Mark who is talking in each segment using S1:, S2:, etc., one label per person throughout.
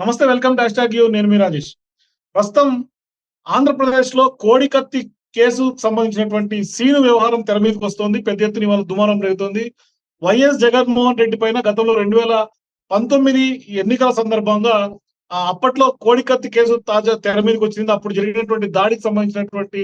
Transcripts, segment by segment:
S1: నమస్తే welcome to hash you. నేను మీ రాజేష్. ప్రస్తుతం ఆంధ్రప్రదేశ్లో కోడికత్తి కేసు సంబంధించినటువంటి సీను వ్యవహారం తెర మీదకి వస్తోంది. పెద్ద ఎత్తున ఇవాళ దుమారం రేగుతోంది. వైఎస్ జగన్మోహన్ రెడ్డి పైన గతంలో రెండు వేల పంతొమ్మిది ఎన్నికల సందర్భంగా అప్పట్లో కోడికత్తి కేసు తాజా తెర మీదకి వచ్చింది. అప్పుడు జరిగినటువంటి దాడికి సంబంధించినటువంటి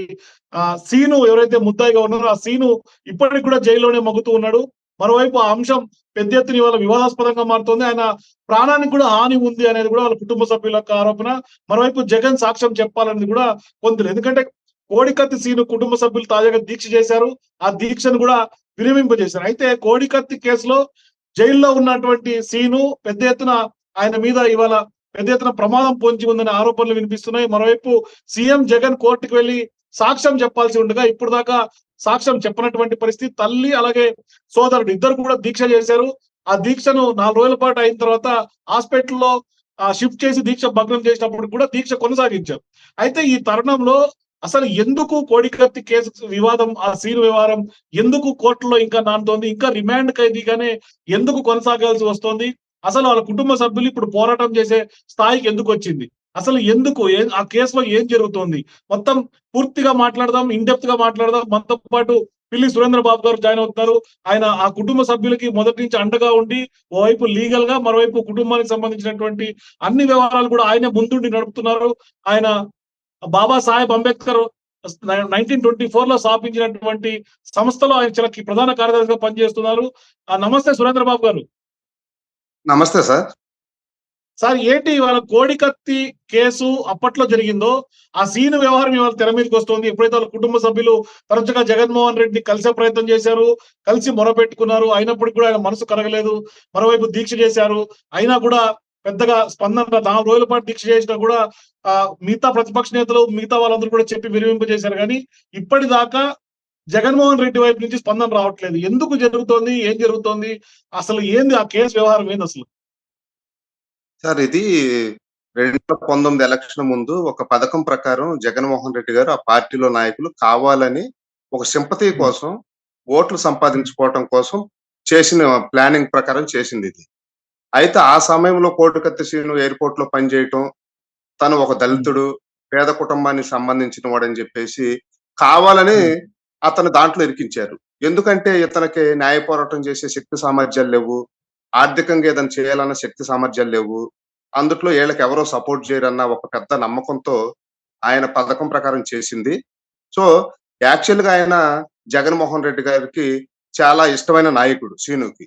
S1: ఆ సీను ఎవరైతే ముద్దాయిగా ఉన్నారో ఆ సీను ఇప్పటికి కూడా జైల్లోనే మగ్గుతూ ఉన్నాడు. మరోవైపు ఆ అంశం పెద్ద ఎత్తున ఇవాళ వివాదాస్పదంగా మారుతోంది. ఆయన ప్రాణానికి కూడా హాని ఉంది అనేది కూడా వాళ్ళ కుటుంబ సభ్యుల యొక్క ఆరోపణ. మరోవైపు జగన్ సాక్ష్యం చెప్పాలనేది కూడా కొందరు ఎందుకంటే కోడికత్తి సీను కుటుంబ సభ్యులు తాజాగా దీక్ష చేశారు. ఆ దీక్షను కూడా విరమింపజేశారు. అయితే కోడికత్తి కేసులో జైల్లో ఉన్నటువంటి సీను పెద్ద ఎత్తున ఆయన మీద ఇవాళ పెద్ద ఎత్తున ప్రమాదం పొంచి ఉందనే ఆరోపణలు వినిపిస్తున్నాయి. మరోవైపు సీఎం జగన్ కోర్టుకు వెళ్ళి సాక్ష్యం చెప్పాల్సి ఉండగా ఇప్పుడు దాకా సాక్ష్యం చెప్పినటువంటి పరిస్థితి. తల్లి అలాగే సోదరుడు ఇద్దరు కూడా దీక్ష చేశారు. ఆ దీక్షను నాలుగు రోజుల పాటు అయిన తర్వాత హాస్పిటల్లో షిఫ్ట్ చేసి దీక్ష భగ్నం చేసినప్పుడు కూడా దీక్ష కొనసాగించారు. అయితే ఈ తరుణంలో అసలు ఎందుకు కోడికత్తి కేసు వివాదం ఆ సీన్ వ్యవహారం ఎందుకు కోర్టులో ఇంకా నానుతోంది? ఇంకా రిమాండ్ ఖైదీగానే ఎందుకు కొనసాగాల్సి వస్తోంది? అసలు వాళ్ళ కుటుంబ సభ్యులు ఇప్పుడు పోరాటం చేసే స్థాయికి ఎందుకు వచ్చింది? అసలు ఎందుకు? ఆ కేసులో ఏం జరుగుతోంది? మొత్తం పూర్తిగా మాట్లాడదాం ఇన్డెప్త్గా మాట్లాడదాం. మనతో పాటు పిల్లి సురేంద్ర బాబు గారు జాయిన్ అవుతున్నారు. ఆయన ఆ కుటుంబ సభ్యులకి మొదటి నుంచి అండగా ఉండి ఓవైపు లీగల్గా మరోవైపు కుటుంబానికి సంబంధించినటువంటి అన్ని వ్యవహారాలు కూడా ఆయన ముందుండి నడుపుతున్నారు. ఆయన బాబా సాహెబ్ అంబేద్కర్ నైన్టీన్ ట్వంటీ ఫోర్లో స్థాపించినటువంటి సంస్థలో ఆయన చాలా ప్రధాన కార్యదర్శిగా పనిచేస్తున్నారు. ఆ నమస్తే సురేంద్ర బాబు గారు.
S2: నమస్తే సార్.
S1: సార్ ఏంటి ఇవాళ కోడికత్తి కేసు అప్పట్లో జరిగిందో ఆ సీన్ వ్యవహారం ఇవాళ తెర మీదకి వస్తుంది. ఎప్పుడైతే వాళ్ళ కుటుంబ సభ్యులు తరచుగా జగన్మోహన్ రెడ్డిని కలిసే ప్రయత్నం చేశారు కలిసి మొరపెట్టుకున్నారు అయినప్పటికీ కూడా ఆయన మనసు కరగలేదు మరోవైపు దీక్ష చేశారు అయినా కూడా పెద్దగా స్పందన నాలుగు రోజుల పాటు దీక్ష చేసినా కూడా ఆ మిగతా ప్రతిపక్ష నేతలు మిగతా వాళ్ళందరూ కూడా చెప్పి విరమింపజేశారు కానీ ఇప్పటిదాకా జగన్మోహన్ రెడ్డి వైపు నుంచి స్పందన రావట్లేదు. ఎందుకు జరుగుతోంది? ఏం జరుగుతోంది? అసలు ఏంది ఆ కేసు వ్యవహారం ఏంది అసలు?
S2: సార్ ఇది రెండు వేల పంతొమ్మిది ఎలక్షన్ ముందు ఒక పథకం ప్రకారం జగన్మోహన్ రెడ్డి గారు ఆ పార్టీలో నాయకులు కావాలని ఒక సింపతి కోసం ఓట్లు సంపాదించుకోవటం కోసం చేసిన ప్లానింగ్ ప్రకారం చేసింది ఇది. అయితే ఆ సమయంలో కోటికత్తి శ్రీను ఎయిర్పోర్ట్లో పనిచేయటం తను ఒక దళితుడు పేద కుటుంబానికి సంబంధించిన వాడని చెప్పేసి కావాలని అతను దాంట్లో ఇరికించారు. ఎందుకంటే ఇతనికి న్యాయ పోరాటం చేసే శక్తి సామర్థ్యాలు లేవు. ఆర్థికంగా ఏదైనా చేయాలన్న శక్తి సామర్థ్యాలు లేవు. అందుట్లో వీళ్ళకి ఎవరో సపోర్ట్ చేయరన్న ఒక పెద్ద నమ్మకంతో ఆయన పథకం ప్రకారం చేసింది. సో యాక్చువల్గా ఆయన జగన్మోహన్ రెడ్డి గారికి చాలా ఇష్టమైన నాయకుడు సీనుకి.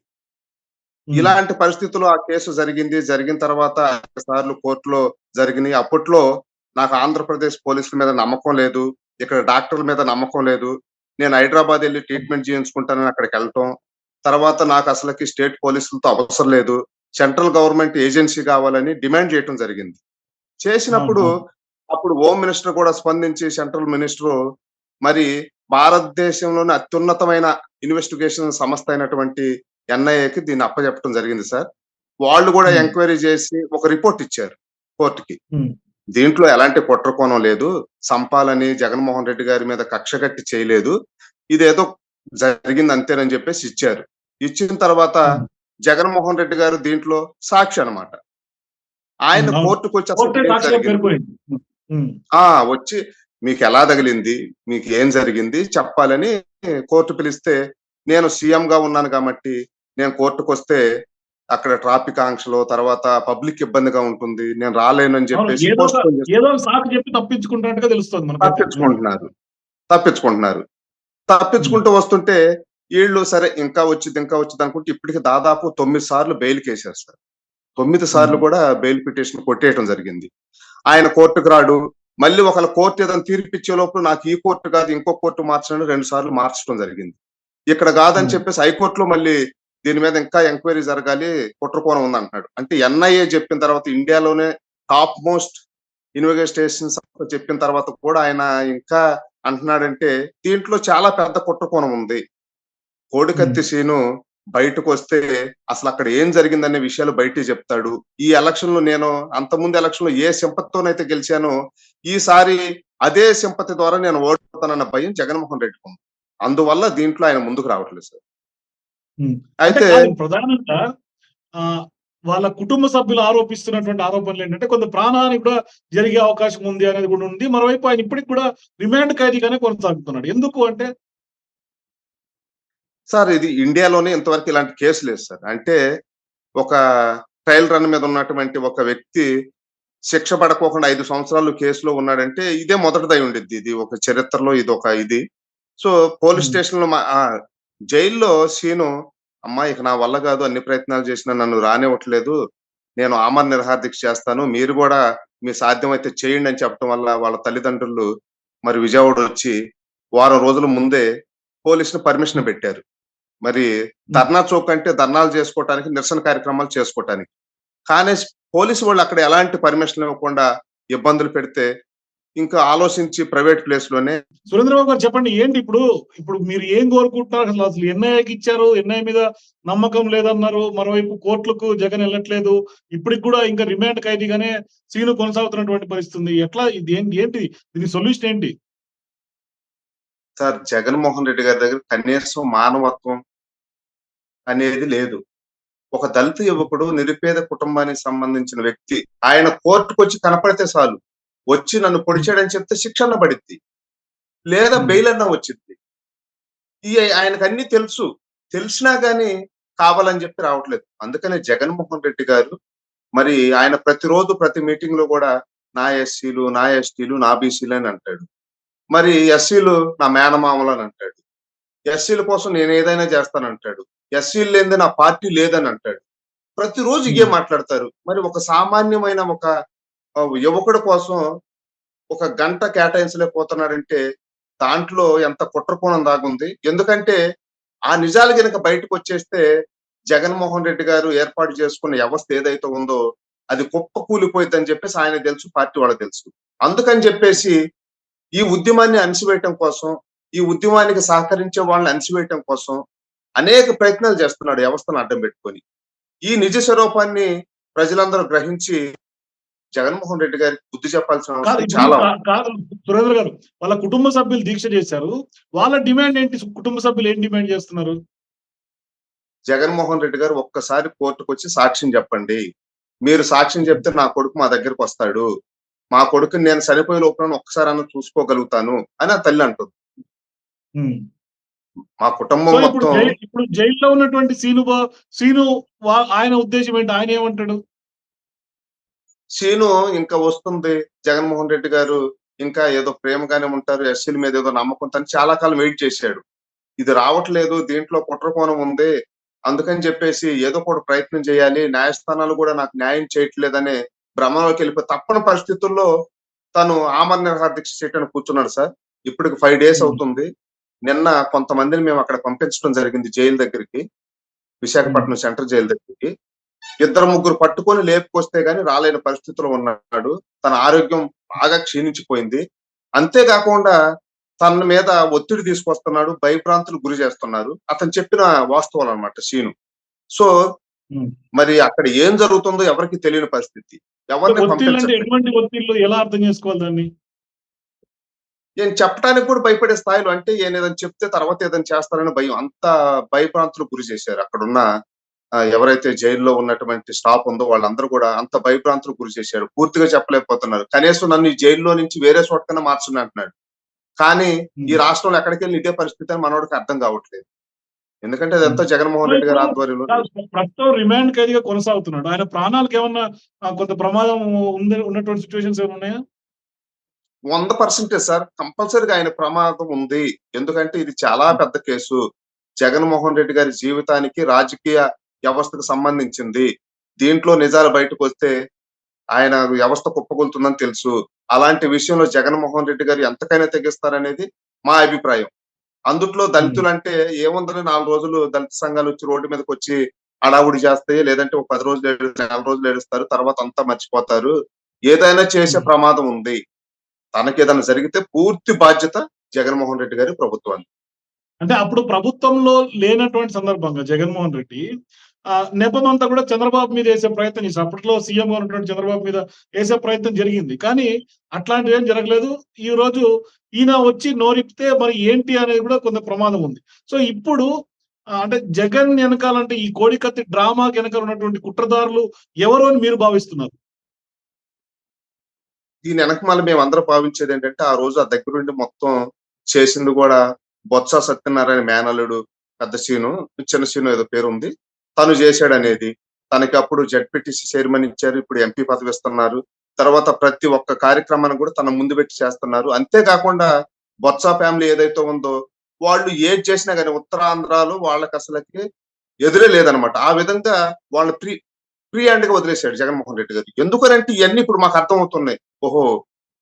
S2: ఇలాంటి పరిస్థితుల్లో ఆ కేసు జరిగింది. జరిగిన తర్వాత సార్లు కోర్టులో జరిగినాయి. అప్పట్లో నాకు ఆంధ్రప్రదేశ్ పోలీసుల మీద నమ్మకం లేదు. ఇక్కడ డాక్టర్ల మీద నమ్మకం లేదు. నేను హైదరాబాద్ వెళ్ళి ట్రీట్మెంట్ చేయించుకుంటానని అక్కడికి వెళ్ళటం. తర్వాత నాకు అసలుకి స్టేట్ పోలీసులతో అవసరం లేదు. సెంట్రల్ గవర్నమెంట్ ఏజెన్సీ కావాలని డిమాండ్ చేయటం జరిగింది. చేసినప్పుడు అప్పుడు హోమ్ మినిస్టర్ కూడా స్పందించి సెంట్రల్ మినిస్టర్ మరి భారతదేశంలోని అత్యున్నతమైన ఇన్వెస్టిగేషన్ సంస్థ అయినటువంటి ఎన్ఐఏకి దీన్ని అప్పచెప్పడం జరిగింది సార్. వాళ్ళు కూడా. ఎంక్వైరీ చేసి ఒక రిపోర్ట్ ఇచ్చారు కోర్టుకి. దీంట్లో ఎలాంటి కుట్రకోణం లేదు. సంపాలని జగన్మోహన్ రెడ్డి గారి మీద కక్ష కట్టి చేయలేదు. ఇదేదో జరిగింది అంతేనని చెప్పేసి ఇచ్చారు. ఇచ్చిన తర్వాత. జగన్మోహన్ రెడ్డి గారు దీంట్లో సాక్షి అన్నమాట. ఆయన. కోర్టుకు వచ్చి ఆ వచ్చి మీకు ఎలా తగిలింది? మీకు ఏం జరిగింది? చెప్పాలని కోర్టు పిలిస్తే నేను సీఎం గా ఉన్నాను కాబట్టి నేను కోర్టుకు వస్తే అక్కడ ట్రాఫిక్ ఆంక్షలు తర్వాత పబ్లిక్ ఇబ్బందిగా ఉంటుంది నేను రాలేను అని చెప్పేసి తప్పించుకుంటున్నారు. తప్పించుకుంటున్నారు. తప్పించుకుంటూ వస్తుంటే వీళ్ళు సరే ఇంకా వచ్చింది ఇంకా వచ్చింది అనుకుంటే ఇప్పటికి దాదాపు తొమ్మిది సార్లు బెయిల్ కేసారు సార్. తొమ్మిది సార్లు. కూడా బెయిల్ పిటిషన్ కొట్టేయడం జరిగింది. ఆయన కోర్టుకు రాడు. మళ్ళీ ఒకళ్ళ కోర్టు ఏదైనా తీర్పిచ్చే లోపల నాకు ఈ కోర్టు కాదు ఇంకో కోర్టు మార్చడం రెండు సార్లు మార్చడం జరిగింది. ఇక్కడ కాదని. చెప్పేసి హైకోర్టులో మళ్ళీ దీని మీద ఇంకా ఎంక్వైరీ జరగాలి కుట్రకోణం ఉంది అంటున్నాడు. అంటే ఎన్ఐఏ చెప్పిన తర్వాత ఇండియాలోనే టాప్ మోస్ట్ ఇన్వెస్టిగేషన్స్ చెప్పిన తర్వాత కూడా ఆయన ఇంకా అంటున్నాడంటే దీంట్లో చాలా పెద్ద కుట్రకోణం ఉంది. కోడికత్తి సీను బయటకు వస్తే అసలు అక్కడ ఏం జరిగిందనే విషయాలు బయట చెప్తాడు. ఈ ఎలక్షన్లో నేను అంతకుముందు ఎలక్షన్లో ఏ సింపతితోనైతే గెలిచానో ఈసారి అదే సింపతి ద్వారా నేను ఓడిపోతానన్న భయం జగన్మోహన్ రెడ్డికి ఉంది. అందువల్ల దీంట్లో ఆయన ముందుకు రావట్లేదు సార్. అయితే
S1: ప్రధానంగా వాళ్ళ కుటుంబ సభ్యులు ఆరోపిస్తున్నటువంటి ఆరోపణలు ఏంటంటే కొంత ప్రాణహాని కూడా జరిగే అవకాశం ఉంది అనేది కూడా ఉంది. మరోవైపు ఆయన ఇప్పటికి కూడా రిమాండ్ ఖైదీగానే కొనసాగుతున్నాడు. ఎందుకు అంటే
S2: సార్ ఇది ఇండియాలోనే ఇంతవరకు ఇలాంటి కేసు లేదు సార్. అంటే ఒక ట్రయల్ రన్ మీద ఉన్నటువంటి ఒక వ్యక్తి శిక్ష పడకోకుండా ఐదు సంవత్సరాలు కేసులో ఉన్నాడంటే ఇదే మొదటిదై ఉండిద్ది. ఇది ఒక చరిత్రలో ఇది ఒక ఇది. So police. స్టేషన్లో జైల్లో సీను అమ్మా ఇక నా వల్ల కాదు అన్ని ప్రయత్నాలు చేసినా నన్ను రానివ్వట్లేదు. నేను ఆమర నిర్హార దీక్ష చేస్తాను. మీరు కూడా మీ సాధ్యమైతే చేయండి అని చెప్పడం వల్ల వాళ్ళ తల్లిదండ్రులు మరి విజయవాడ వచ్చి వారం రోజుల ముందే పోలీసులు పర్మిషన్ పెట్టారు. మరి ధర్నా చౌక్ అంటే ధర్నాలు చేసుకోవటానికి నిరసన కార్యక్రమాలు చేసుకోవటానికి. కానీ పోలీసు వాళ్ళు అక్కడ ఎలాంటి పర్మిషన్ ఇవ్వకుండా ఇబ్బందులు పెడితే ఇంకా ఆలోచించి ప్రైవేట్ ప్లేస్లోనే
S1: సురేంద్రబాబు గారు చెప్పండి ఏంటి ఇప్పుడు? ఇప్పుడు మీరు ఏం కోరుకుంటున్నారు? అసలు అసలు ఎన్ఐఏకి ఇచ్చారు? ఎన్ఐ మీద నమ్మకం లేదన్నారు. మరోవైపు కోర్టులకు జగన్ వెళ్ళట్లేదు. ఇప్పటికి కూడా ఇంకా రిమాండ్ ఖైదీగానే సీను కొనసాగుతున్నటువంటి పరిస్థితి ఎట్లా? ఇది ఏంటి ఏంటి? దీని సొల్యూషన్ ఏంటి?
S2: సార్ జగన్మోహన్ రెడ్డి గారి దగ్గర కనీసం మానవత్వం అనేది లేదు. ఒక దళిత యువకుడు నిరుపేద కుటుంబానికి సంబంధించిన వ్యక్తి ఆయన కోర్టుకు వచ్చి కనపడితే చాలు. వచ్చి నన్ను పొడిచాడని చెప్తే శిక్షణ పడిద్ది. లేదా. బెయిల్ అన్నా వచ్చింది ఈ ఆయనకు అన్ని తెలుసు. తెలిసినా గానీ కావాలని చెప్పి రావట్లేదు. అందుకనే జగన్మోహన్ రెడ్డి గారు మరి ఆయన ప్రతిరోజు ప్రతి మీటింగ్లో కూడా నా ఎస్సీలు నా ఎస్టీలు నా బీసీలు అని అంటాడు. మరి ఎస్సీలు నా మేనమామలు అని అంటాడు. ఎస్సీల కోసం నేను ఏదైనా చేస్తానంటాడు ఎస్సీలు లేనిదే నా పార్టీ లేదని అంటాడు. ప్రతిరోజు
S1: Hmm.
S2: మాట్లాడతారు. మరి ఒక సామాన్యమైన ఒక యువకుడి కోసం ఒక గంట కేటాయించలేకపోతున్నాడంటే దాంట్లో ఎంత కుట్రకోణం దాగుంది. ఎందుకంటే ఆ నిజాలు కనుక బయటకు వచ్చేస్తే జగన్మోహన్ రెడ్డి గారు ఏర్పాటు చేసుకున్న వ్యవస్థ ఏదైతే ఉందో అది కుప్ప కూలిపోయిందని చెప్పేసి ఆయన తెలుసు పార్టీ వాళ్ళకి తెలుసు. అందుకని చెప్పేసి ఈ ఉద్యమాన్ని అణిసివేయటం కోసం ఈ ఉద్యమానికి సహకరించే వాళ్ళని అణిసివేయటం కోసం అనేక ప్రయత్నాలు చేస్తున్నాడు వ్యవస్థను అడ్డం పెట్టుకొని. ఈ నిజ స్వరూపాన్ని ప్రజలందరూ గ్రహించి జగన్మోహన్ రెడ్డి గారికి బుద్ధి చెప్పాల్సిన చాలా
S1: కాదు సురేంద్ర గారు వాళ్ళ కుటుంబ సభ్యులు దీక్ష చేశారు. వాళ్ళ డిమాండ్ ఏంటి? కుటుంబ సభ్యులు ఏం డిమాండ్ చేస్తున్నారు?
S2: జగన్మోహన్ రెడ్డి గారు ఒక్కసారి కోర్టుకు వచ్చి సాక్ష్యం చెప్పండి. మీరు సాక్ష్యం చెప్తే నా కొడుకు మా దగ్గరికి వస్తాడు. మా కొడుకుని నేను చనిపోయే లోపల ఒక్కసారి అన్న చూసుకోగలుగుతాను అని ఆ తల్లి అంటుంది. మా కుటుంబం మొత్తం
S1: ఇప్పుడు జైల్లో ఉన్నటువంటి సీను సీను ఆయన ఉద్దేశం ఏంటి? ఆయన ఏమంటాడు?
S2: సీను ఇంకా వస్తుంది. జగన్మోహన్ రెడ్డి గారు ఇంకా ఏదో ప్రేమగానే ఉంటారు. ఎస్సీల మీద ఏదో నమ్మకం అని చాలా కాలం వెయిట్ చేశాడు. ఇది రావట్లేదు. దీంట్లో కుట్రకోణం ఉంది. అందుకని చెప్పేసి ఏదో కూడా ప్రయత్నం చేయాలి. న్యాయస్థానాలు కూడా నాకు న్యాయం చేయట్లేదనే భ్రమలోకి వెళ్ళిపోయి తప్పని పరిస్థితుల్లో తను ఆమరణ నిరాహార దీక్ష చేయడానికి కూర్చున్నాడు సార్. ఇప్పటికి ఫైవ్ డేస్. అవుతుంది. నిన్న కొంతమందిని మేము అక్కడ పంపించడం జరిగింది జైలు దగ్గరికి. విశాఖపట్నం సెంట్రల్ జైలు దగ్గరికి. ఇద్దరు ముగ్గురు పట్టుకొని లేపుకొస్తే గాని రాలేని పరిస్థితిలో ఉన్నాడు. తన ఆరోగ్యం బాగా క్షీణించిపోయింది. అంతేకాకుండా తన మీద ఒత్తిడి తీసుకొస్తున్నాడు భయభ్రాంతులు గురి చేస్తున్నారు. అతను చెప్పిన వాస్తవాలు అన్నమాట సీను. సో. మరి అక్కడ ఏం జరుగుతుందో ఎవరికి తెలియని పరిస్థితి. ఎవరిని
S1: ఎలా అర్థం చేసుకోవాలి దాన్ని?
S2: నేను చెప్పడానికి కూడా భయపడే స్థాయిలో అంటే ఏదైనా చెప్తే తర్వాత ఏదైనా చేస్తారని భయం. అంత భయభ్రాంతులు గురి చేశారు అక్కడున్న ఎవరైతే జైల్లో ఉన్నటువంటి స్టాఫ్ ఉందో వాళ్ళందరూ కూడా అంత భయభ్రాంతులు గురి చేశారు. పూర్తిగా చెప్పలేకపోతున్నారు. కనీసం నన్ను జైల్లో నుంచి వేరే చోటకన్నా మార్చండి అంటున్నాడు. కానీ ఈ రాష్ట్రంలో ఎక్కడికి వెళ్ళి ఇదే పరిస్థితి అని మనోడికి అర్థం కావట్లేదు. ఎందుకంటే అదంతా జగన్మోహన్ రెడ్డి గారి ఆధ్వర్యంలో
S1: ప్రస్తుతం రిమాండ్ ఖైదీగా కొనసాగుతున్నాడు. ఆయన ప్రాణాలకు ఏమన్నా కొంత ప్రమాదం ఉంది ఉన్నటువంటి సిచ్యువేషన్స్ ఏమైనా ఉన్నాయా?
S2: వంద పర్సెంటేజ్ సార్. కంపల్సరీగా ఆయన ప్రమాదం ఉంది. ఎందుకంటే ఇది చాలా పెద్ద కేసు. జగన్మోహన్ రెడ్డి గారి జీవితానికి రాజకీయ వ్యవస్థకు సంబంధించింది. దీంట్లో నిజాలు బయటకు వస్తే ఆయన వ్యవస్థ కుప్పగొలుతుందని తెలుసు. అలాంటి విషయంలో జగన్మోహన్ రెడ్డి గారు ఎంతకైనా తెగిస్తారనేది మా అభిప్రాయం. అందుట్లో దళితులు అంటే ఏముందని నాలుగు రోజులు దళిత సంఘాలు వచ్చి రోడ్డు మీదకి వచ్చి అడావుడి చేస్తాయి లేదంటే ఒక పది రోజులు ఏడు నెల రోజులు ఏడుస్తారు తర్వాత అంతా మర్చిపోతారు. ఏదైనా చేసే ప్రమాదం ఉంది. తనకి ఏదైనా జరిగితే పూర్తి బాధ్యత జగన్మోహన్ రెడ్డి గారి ప్రభుత్వాన్ని
S1: అంటే అప్పుడు ప్రభుత్వంలో లేనటువంటి సందర్భంగా జగన్మోహన్ రెడ్డి ఆ నెపం కూడా చంద్రబాబు మీద వేసే ప్రయత్నం చేశారు. అప్పట్లో సీఎం ఉన్నటువంటి చంద్రబాబు మీద వేసే ప్రయత్నం జరిగింది. కానీ అట్లాంటివి ఏం జరగలేదు. ఈ రోజు ఈయన వచ్చి నోరిపితే మరి ఏంటి అనేది కూడా కొంత ప్రమాదం ఉంది. సో ఇప్పుడు అంటే జగన్ వెనకాలంటే ఈ కోడికత్తి డ్రామా వెనకాల ఉన్నటువంటి కుట్రదారులు ఎవరు అని మీరు భావిస్తున్నారు?
S2: దీని వెనకమాల మేము అందరూ భావించేది ఏంటంటే ఆ రోజు ఆ దగ్గరుండి మొత్తం చేసింది కూడా బొత్స సత్యనారాయణ మేనల్లుడు పెద్ద సీను చిన్న సీను ఏదో పేరు ఉంది. తను చేశాడు అనేది తనకి అప్పుడు జడ్పీటీసీ చైర్మన్ ఇచ్చారు ఇప్పుడు ఎంపీ పదవి ఇస్తున్నారు. తర్వాత ప్రతి ఒక్క కార్యక్రమాన్ని కూడా తన ముందు పెట్టి చేస్తున్నారు. అంతేకాకుండా బొత్స ఫ్యామిలీ ఏదైతే ఉందో వాళ్ళు ఏది చేసినా కానీ ఉత్తరాంధ్రాలో వాళ్ళకి అసలుకి ఎదురే లేదనమాట. ఆ విధంగా వాళ్ళ ప్రీ ఫ్రీ హ్యాండ్గా వదిలేశాడు జగన్మోహన్ రెడ్డి గారు. ఎందుకనంటే ఇవన్నీ ఇప్పుడు మాకు అర్థమవుతున్నాయి. ఓహో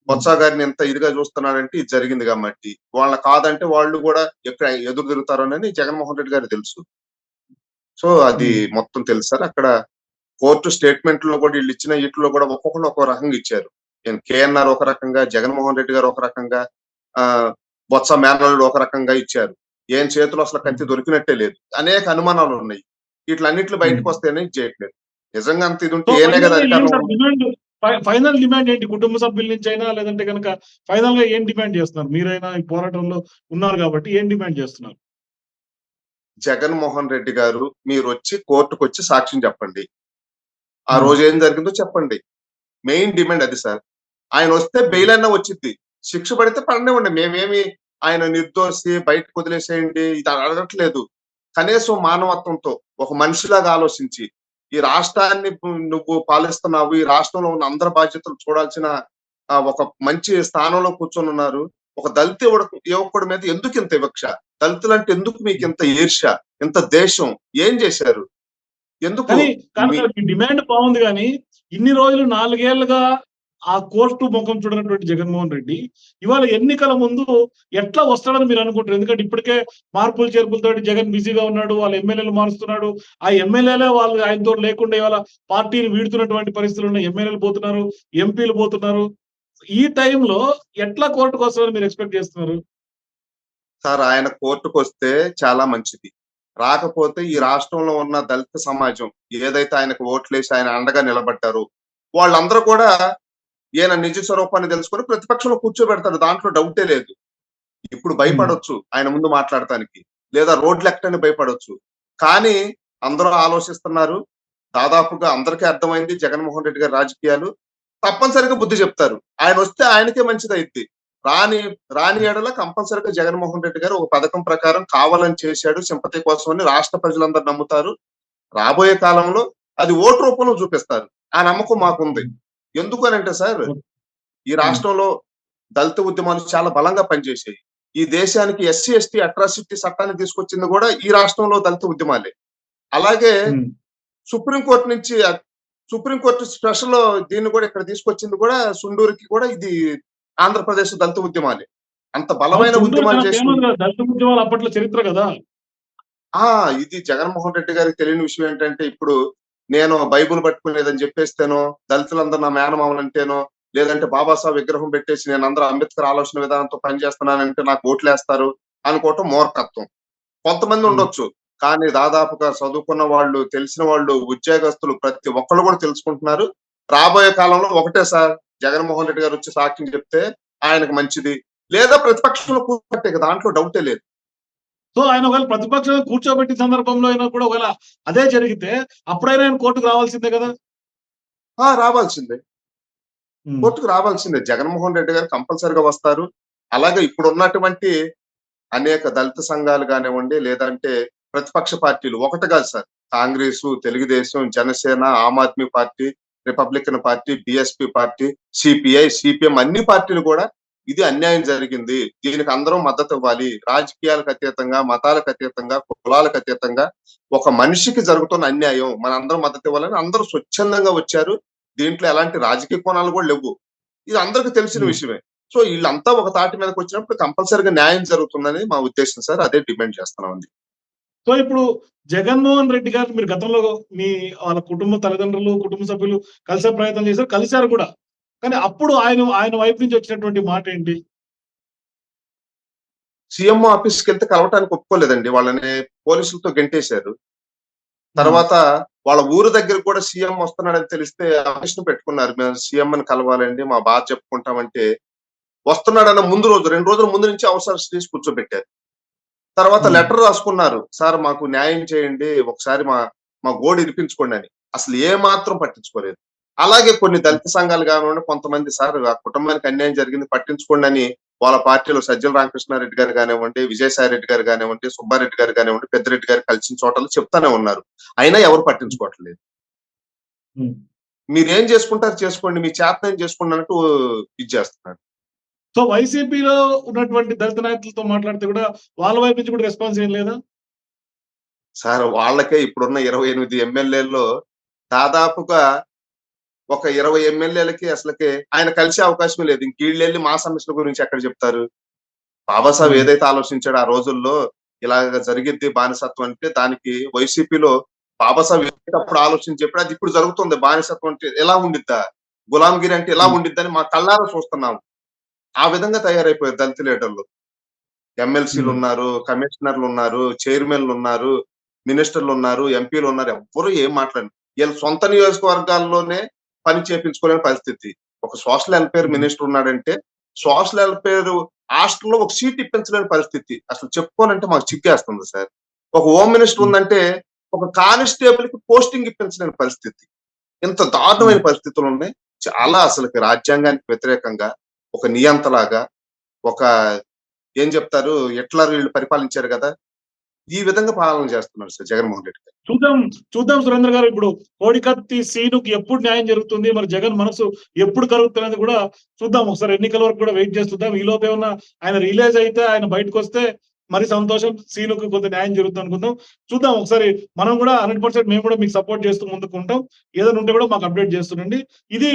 S2: బొత్స గారిని ఎంత ఇదిగా చూస్తున్నాడంటే ఇది జరిగింది కాబట్టి వాళ్ళ కాదంటే వాళ్ళు కూడా ఎక్కడ ఎదురు తిరుగుతారోనని జగన్మోహన్ రెడ్డి గారు తెలుసు. సో అది మొత్తం తెలుసు సార్. అక్కడ కోర్టు స్టేట్మెంట్లో కూడా వీళ్ళు ఇచ్చిన వీటిలో కూడా ఒక్కొక్కరు ఒక్కో రకంగా ఇచ్చారు. కేఎన్ఆర్ ఒక రకంగా జగన్మోహన్ రెడ్డి గారు ఒక రకంగా ఆ బొత్స మేనల్లుడు ఒక రకంగా ఇచ్చారు. ఏం చేతులు అసలు కత్తి దొరికినట్టే లేదు. అనేక అనుమానాలు ఉన్నాయి. వీటిలన్నిట్లు బయటకు వస్తేనే చేయట్లేదు. నిజంగా అంత ఇది ఉంటే ఏనే కదా
S1: ఫైనల్ డిమాండ్ ఏంటి? కుటుంబ సభ్యుల నుంచి అయినా లేదంటే కనుక ఫైనల్గా ఏం డిమాండ్ చేస్తున్నారు? మీరైనా ఈ పోరాటంలో ఉన్నారు కాబట్టి ఏం డిమాండ్ చేస్తున్నారు?
S2: జగన్మోహన్ రెడ్డి గారు మీరు వచ్చి కోర్టుకు వచ్చి సాక్ష్యం చెప్పండి. ఆ. రోజు ఏం జరిగిందో చెప్పండి. మెయిన్ డిమాండ్ అది సార్. ఆయన వస్తే బెయిల్ అన్నా వచ్చింది శిక్ష పడితే పడనివ్వండి మేమేమి ఆయన నిర్దోషి బయటకు వదిలేసేయండి ఇది అడగట్లేదు. కనీసం మానవత్వంతో ఒక మనిషిలాగా ఆలోచించి ఈ రాష్ట్రాన్ని నువ్వు పాలిస్తున్నావు ఈ రాష్ట్రంలో ఉన్న అందరి బాధ్యతలు చూడాల్సిన ఒక మంచి స్థానంలో కూర్చొని ఉన్నారు ఒక దళిత యువకు- యువకుడి మీద ఎందుకు ఇంత వివక్ష? దళితులంటే ఎందుకు మీకు ఇంత ఈర్ష్య ఇంత దేశం ఏం చేశారు? ఎందుకు
S1: డిమాండ్ బాగుంది కానీ ఇన్ని రోజులు నాలుగేళ్ళుగా ఆ కోర్టు ముఖం చూడనటువంటి జగన్మోహన్ రెడ్డి ఇవాళ ఎన్నికల ముందు ఎట్లా వస్తాడని మీరు అనుకుంటారు? ఎందుకంటే ఇప్పటికే మార్పులు చేర్పులతో జగన్ బిజీగా ఉన్నాడు వాళ్ళ ఎమ్మెల్యేలు మారుస్తున్నాడు ఆ ఎమ్మెల్యేలే వాళ్ళు ఆయనతో లేకుండా ఇవాళ పార్టీని వీడుతున్నటువంటి పరిస్థితులు ఉన్నాయి. ఎమ్మెల్యేలు పోతున్నారు ఎంపీలు పోతున్నారు. ఈ టైంలో ఎట్లా కోర్టుకు వస్తారని మీరు ఎక్స్పెక్ట్ చేస్తున్నారు?
S2: సార్ ఆయన కోర్టుకు వస్తే చాలా మంచిది. రాకపోతే ఈ రాష్ట్రంలో ఉన్న దళిత సమాజం ఏదైతే ఆయనకు ఓట్లేసి ఆయన అండగా నిలబడ్డారో వాళ్ళందరూ కూడా ఈయన నిజ స్వరూపాన్ని తెలుసుకొని ప్రతిపక్షంలో కూర్చోబెడతారు. దాంట్లో డౌటే లేదు. ఇప్పుడు భయపడొచ్చు ఆయన ముందు మాట్లాడటానికి. లేదా రోడ్లు ఎక్కడని భయపడొచ్చు. కానీ అందరూ ఆలోచిస్తున్నారు. దాదాపుగా అందరికీ అర్థమైంది జగన్మోహన్ రెడ్డి గారి రాజకీయాలు. తప్పనిసరిగా బుద్ధి చెప్తారు. ఆయన వస్తే ఆయనకే మంచిది అయింది రాని రాని ఏడల కంపల్సరిగా జగన్మోహన్ రెడ్డి గారు ఒక పథకం ప్రకారం కావాలని చేశాడు సింపతి కోసం అని రాష్ట్ర ప్రజలందరూ నమ్ముతారు. రాబోయే కాలంలో అది ఓటు రూపంలో చూపిస్తారు. ఆ నమ్మకం మాకుంది. ఎందుకనంటే సార్ ఈ రాష్ట్రంలో దళిత ఉద్యమాలు చాలా బలంగా పనిచేసాయి ఈ దేశానికి ఎస్సీ ఎస్టీ అట్రాసిటీ చట్టాన్ని తీసుకొచ్చింది కూడా ఈ రాష్ట్రంలో దళిత ఉద్యమాలే. అలాగే సుప్రీంకోర్టు నుంచి సుప్రీంకోర్టు స్పెషల్ దీన్ని కూడా ఇక్కడ తీసుకొచ్చింది కూడా సుండూరుకి కూడా ఇది ఆంధ్రప్రదేశ్ దళిత ఉద్యమాలే. అంత బలమైన ఉద్యమాలు
S1: దళిత ఉద్యమాలు అప్పట్లో చరిత్ర కదా.
S2: ఆ ఇది జగన్మోహన్ రెడ్డి గారికి తెలియని విషయం ఏంటంటే ఇప్పుడు నేను బైబుల్ పట్టుకునేదని చెప్పేస్తేనో దళితులందరూ నా మేనమామలు అంటేనో లేదంటే బాబాసాహెబ్ విగ్రహం పెట్టేసి నేను అందరూ అంబేద్కర్ ఆలోచన విధానంతో పనిచేస్తున్నానంటే నాకు ఓట్లేస్తారు అనుకోవటం మూర్ఖత్వం. కొంతమంది ఉండొచ్చు కానీ దాదాపుగా చదువుకున్న వాళ్ళు తెలిసిన వాళ్ళు ఉద్యోగస్తులు ప్రతి ఒక్కళ్ళు కూడా తెలుసుకుంటున్నారు. రాబోయే కాలంలో ఒకటే సార్ జగన్మోహన్ రెడ్డి గారు వచ్చి సాక్ష్యం చెప్తే ఆయనకు మంచిది. లేదా ప్రతిపక్షంలో కూర్చోబెట్టే ఇక దాంట్లో డౌటే లేదు.
S1: సో ఆయన ఒకవేళ ప్రతిపక్షం కూర్చోబెట్టిన సందర్భంలో అయినా కూడా ఒకవేళ అదే జరిగితే అప్పుడైనా ఆయన కోర్టుకు రావాల్సిందే కదా?
S2: ఆ రావాల్సిందే. కోర్టుకు రావాల్సిందే. జగన్మోహన్ రెడ్డి గారు కంపల్సరిగా వస్తారు. అలాగే ఇప్పుడు ఉన్నటువంటి అనేక దళిత సంఘాలు కానివ్వండి లేదంటే ప్రతిపక్ష పార్టీలు ఒకటి కాదు sir. Congress Telugu Desam Jana Sena Aam Aadmi party Republican party BSP party CPI CPM అన్ని పార్టీలు కూడా ఇది అన్యాయం జరిగింది. దీనికి అందరం మద్దతు ఇవ్వాలి. రాజకీయాలకు అతీతంగా మతాలకు అతీతంగా కులాలకు అతీతంగా ఒక మనిషికి జరుగుతున్న అన్యాయం మనందరం మద్దతు ఇవ్వాలని అందరూ స్వచ్ఛందంగా వచ్చారు. దీంట్లో ఎలాంటి రాజకీయ కోణాలు కూడా లేవు. ఇది అందరికీ తెలిసిన
S1: Hmm.
S2: విషయమే. సో వీళ్ళంతా ఒక తాటి మీదకి వచ్చినప్పుడు కంపల్సరిగా న్యాయం జరుగుతుందని మా ఉద్దేశం సార్. అదే డిమాండ్ చేస్తున్నాం
S1: సో ఇప్పుడు జగన్మోహన్ రెడ్డి గారు మీరు గతంలో మీ వాళ్ళ కుటుంబ తల్లిదండ్రులు కుటుంబ సభ్యులు కలిసే ప్రయత్నం చేశారు కలిశారు కూడా. కానీ అప్పుడు ఆయన ఆయన వైపు నుంచి వచ్చినటువంటి మాట ఏంటి?
S2: సీఎం ఆఫీస్కి వెళ్తే కలవటానికి ఒప్పుకోలేదండి. వాళ్ళని పోలీసులతో గెంటేశారు. తర్వాత వాళ్ళ ఊరు దగ్గర కూడా సీఎం వస్తున్నాడని తెలిస్తే ఆఫీస్ పెట్టుకున్నారు. మేము సీఎం అని కలవాలండి మా బాధ చెప్పుకుంటామంటే వస్తున్నాడన్న ముందు రోజు రెండు రోజుల ముందు నుంచి అవసరం తీసి కూర్చోబెట్టారు. తర్వాత. లెటర్ రాసుకున్నారు. సార్ మాకు న్యాయం చేయండి. ఒకసారి మా మా గోడు వినిపించుకోండి అని. అసలు ఏ మాత్రం పట్టించుకోలేదు. అలాగే కొన్ని దళిత సంఘాలు కానివ్వండి కొంతమంది సార్ ఆ కుటుంబానికి అన్యాయం జరిగింది పట్టించుకోండి అని వాళ్ళ పార్టీలో సజ్జల రామకృష్ణారెడ్డి గారు కానివ్వండి విజయసాయి రెడ్డి గారు కానివ్వండి సుబ్బారెడ్డి గారు కానివ్వండి పెద్దిరెడ్డి గారు కలిసిన చోటలు చెప్తానే ఉన్నారు. అయినా ఎవరు పట్టించుకోవట్లేదు. మీరు ఏం చేసుకుంటారు? చేసుకోండి. మీ చేతనం చేసుకోండి అన్నట్టు ఇది చేస్తున్నారు.
S1: సో వైసీపీలో ఉన్నటువంటి దళిత నాయకులతో మాట్లాడితే కూడా వాళ్ళ వైపు నుంచి కూడా రెస్పాన్స్ ఏం లేదా?
S2: సార్ వాళ్ళకే ఇప్పుడున్న ఇరవై ఎనిమిది ఎమ్మెల్యేల్లో దాదాపుగా ఒక ఇరవై ఎమ్మెల్యేలకి అసలుకి ఆయన కలిసే అవకాశం లేదు. ఇంక వీళ్ళు మా సమస్యల గురించి ఎక్కడ చెప్తారు? బాబాసాహెబ్
S1: Hmm.
S2: ఏదైతే ఆలోచించాడో ఆ రోజుల్లో ఇలాగ జరిగిద్ది బానిసత్వం అంటే దానికి వైసీపీలో బాబాసాహెబ్ ఏదైతే అప్పుడు ఆలోచించి చెప్పాడు. అది ఇప్పుడు జరుగుతుంది. బానిసత్వం అంటే ఎలా ఉండిద్దా? గులాంగిరి అంటే ఎలా
S1: Hmm.
S2: ఉండిద్దని మా కళ్ళారా చూస్తున్నాం ఆ విధంగా తయారైపోయారు దళిత లీడర్లు ఎమ్మెల్సీలు. ఉన్నారు కమిషనర్లు ఉన్నారు చైర్మన్లు ఉన్నారు మినిస్టర్లు ఉన్నారు ఎంపీలు ఉన్నారు ఎవ్వరు ఏం మాట్లాడరు వీళ్ళ సొంత నియోజకవర్గాల్లోనే పని చేపించుకోలేని పరిస్థితి. ఒక సోషల్ వెల్ఫేర్. మినిస్టర్ ఉన్నాడంటే సోషల్ వెల్ఫేర్ హాస్టల్లో ఒక సీట్ ఇప్పించలేని పరిస్థితి. అసలు చెప్పుకోనంటే మాకు చిక్కేస్తుంది సార్. ఒక హోమ్ మినిస్టర్. ఉందంటే ఒక కానిస్టేబుల్కి పోస్టింగ్ ఇప్పించలేని పరిస్థితి. ఇంత దారుణమైన పరిస్థితులు ఉన్నాయి. చాలా అసలు రాజ్యాంగానికి వ్యతిరేకంగా ఒక నియంతలాగా ఒక ఏం చెప్తారు ఎట్లా వీళ్ళు పరిపాలించారు కదా ఈ విధంగా పాలన చేస్తున్నారు సార్ జగన్మోహన్ రెడ్డి గారు.
S1: చూద్దాం చూద్దాం సురేంద్ర గారు ఇప్పుడు కోడికత్తి సీనుకి ఎప్పుడు న్యాయం జరుగుతుంది మరి జగన్ మనసు ఎప్పుడు కలుగుతున్నది కూడా చూద్దాం ఒకసారి ఎన్నికల వరకు కూడా వెయిట్ చేస్తుందాం ఈ లోపే ఉన్న ఆయన రిలీజ్ అయితే ఆయన బయటకు వస్తే మరి సంతోషం సీనుకు కొంత న్యాయం జరుగుతుంది అనుకుందాం. చూద్దాం ఒకసారి మనం కూడా హండ్రెడ్ పర్సెంట్ మేము కూడా మీకు సపోర్ట్ చేస్తూ ముందుకు ఉంటాం ఏదైనా ఉంటే కూడా మాకు అప్డేట్ చేస్తుండండి. ఇది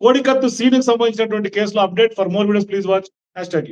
S1: కోడికత్తు సీనుకు సంబంధించినటువంటి కేసులో update. For more videos please watch hashtag